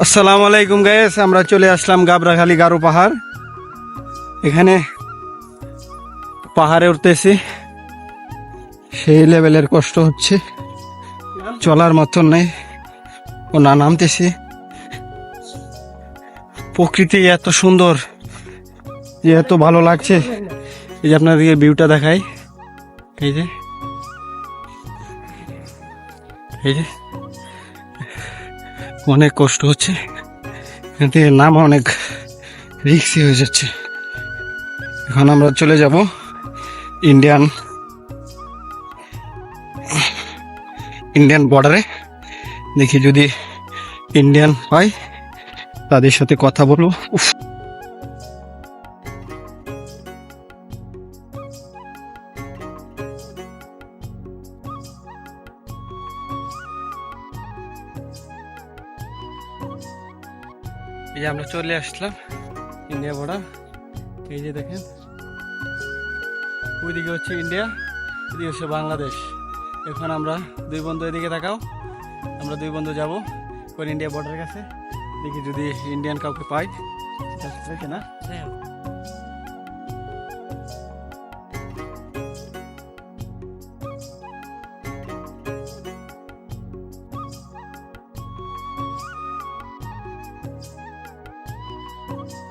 আসসালামু আলাইকুম গায়েস আমরা চলে আসলাম গাবরাখালি গারো পাহাড়। এখানে পাহাড়ে উঠতেছি। সেই লেভেলের কষ্ট হচ্ছে। চলার মতন নেই। ও না নামতেছি। প্রকৃতি এত সুন্দর, যে এত ভালো লাগছে। এই যে আপনাদেরকে ভিউটা দেখাই। এই যে। এই যে। অনেক কষ্ট হচ্ছে। এতে নাম অনেক রিক্সি হয়ে যাচ্ছে। এখন আমরা চলে যাব ইন্ডিয়ান ইন্ডিয়ান বর্ডারে। দেখি যদি ইন্ডিয়ান হয়, তাদের সাথে কথা বলব। এই যে আমরা চলে আসলাম ইন্ডিয়া বর্ডার এই যে দেখেন, ওইদিকে হচ্ছে ইন্ডিয়া, এদিকে হচ্ছে বাংলাদেশ। এখন আমরা দুই বন্ধু এদিকে তাকাও, আমরা দুই বন্ধু যাব ইন্ডিয়া বর্ডারের কাছে। দেখি যদি ইন্ডিয়ান কাউকে পাই না Bye.